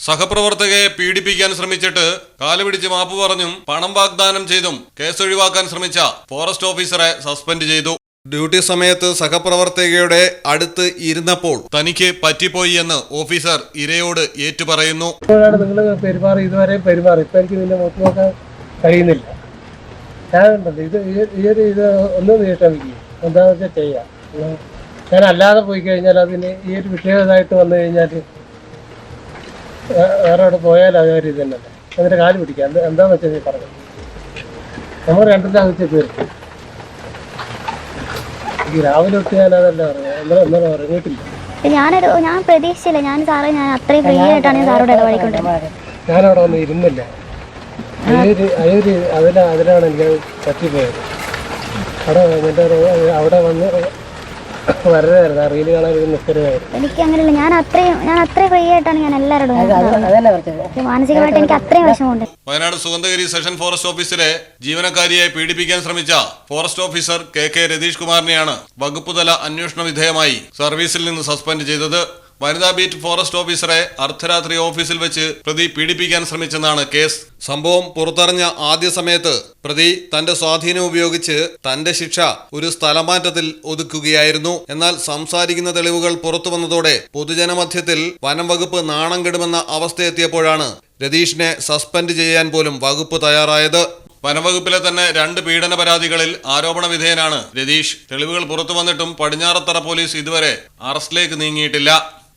സഹപ്രവർത്തകയെ പീഡിപ്പിക്കാൻ ശ്രമിച്ചിട്ട് കാലുപിടിച്ച് മാപ്പ് പറഞ്ഞും പണം വാഗ്ദാനം ചെയ്തും കേസൊഴിവാക്കാൻ ശ്രമിച്ച ഫോറസ്റ്റ് ഓഫീസറെ സസ്പെൻഡ് ചെയ്തു. ഡ്യൂട്ടി സമയത്ത് സഹപ്രവർത്തകയുടെ അടുത്ത് ഇരുന്നപ്പോൾ തനിക്ക് പറ്റിപ്പോയി എന്ന് ഓഫീസർ ഇരയോട് ഏറ്റുപറയുന്നു. നിങ്ങൾ പെരുമാറി ഇതുവരെ പെരുമാറി. ഇപ്പം എനിക്ക് നിന്നെ മുഖത്ത് നോക്കാൻ കഴിയുന്നില്ല. ഞാനുണ്ടല്ലോ ഇത് ഈ- ഒരു ഇത് ഒന്ന് നീ എന്താണെന്ന് വെച്ചാൽ ചെയ്യാം. ഞാൻ അല്ലാതെ പോയി കഴിഞ്ഞാൽ അതിന് ഈ ഒരു വിഷയമായിട്ട് വന്നു കഴിഞ്ഞാൽ വേറെ അവിടെ പോയാൽ അതേ ഒരു ഇത് തന്നെ അതിന്റെ കാൽ പിടിക്കാം. എന്താ എന്താന്ന് വെച്ചാൽ നീ പറഞ്ഞു? നമ്മൾ രണ്ടിന്റെ അകത്ത് തീർക്കും. രാവിലെ തൊട്ട് ഞാൻ അതല്ല പറഞ്ഞു. ഉറങ്ങിയിട്ടില്ല. ഞാനൊരു ഞാൻ പ്രതീക്ഷിച്ചില്ല. ഞാൻ സാറേ ഞാൻ അത്രയും ഫ്രീ ആയിട്ടാണ് ഞാൻ സാറോട് ഇടപെടിക്കൊണ്ടത് ഞാനവിടെ വന്ന് ഇരുന്നില്ല. അതിലാണ് എനിക്ക് പറ്റിപ്പോയത്. അവിടെ എന്നിട്ട് അവിടെ വന്ന് വരതായിരുന്നു ആ റീൽ കാണാൻ നിൽക്കരുതായിരുന്നു എനിക്ക് അങ്ങനെയല്ല ഞാൻ അത്രയും ഞാൻ അത്രയും ഫ്രീ ആയിട്ടാണ് ഞാൻ എല്ലാവരോടും പക്ഷെ മാനസികമായിട്ട് എനിക്ക് അത്രയും വിഷമമുണ്ട്. വയനാട് സുഗന്ധഗിരി സെഷൻ ഫോറസ്റ്റ് ഓഫീസിലെ ജീവനക്കാരിയെ പീഡിപ്പിക്കാൻ ശ്രമിച്ച forest officer K K Ratheesh കുമാറിനെയാണ് വകുപ്പുതല അന്വേഷണ വിധേയമായി സർവീസിൽ നിന്ന് സസ്പെൻഡ് ചെയ്തത്. വനിതാ ബീറ്റ് ഫോറസ്റ്റ് ഓഫീസറെ അർദ്ധരാത്രി ഓഫീസിൽ വെച്ച് പ്രതി പീഡിപ്പിക്കാൻ ശ്രമിച്ചെന്നാണ് കേസ്. സംഭവം പുറത്തറിഞ്ഞ ആദ്യ സമയത്ത് പ്രതി തന്റെ സ്വാധീനം ഉപയോഗിച്ച് തന്റെ ശിക്ഷ ഒരു സ്ഥലമാറ്റത്തിൽ ഒതുക്കുകയായിരുന്നു. എന്നാൽ സംസാരിക്കുന്ന തെളിവുകൾ പുറത്തു വന്നതോടെ പൊതുജനമധ്യത്തിൽ വനം വകുപ്പ് നാണം കെടുമെന്ന അവസ്ഥയെത്തിയപ്പോഴാണ് രതീഷിനെ സസ്പെൻഡ് ചെയ്യാൻ പോലും വകുപ്പ് തയ്യാറായത്. വനംവകുപ്പിലെ തന്നെ രണ്ട് പീഡന പരാതികളിൽ ആരോപണ വിധേയനാണ് രതീഷ്. തെളിവുകൾ പുറത്തു വന്നിട്ടും പടിഞ്ഞാറത്തറ പോലീസ് ഇതുവരെ അറസ്റ്റിലേക്ക് നീങ്ങിയിട്ടില്ല.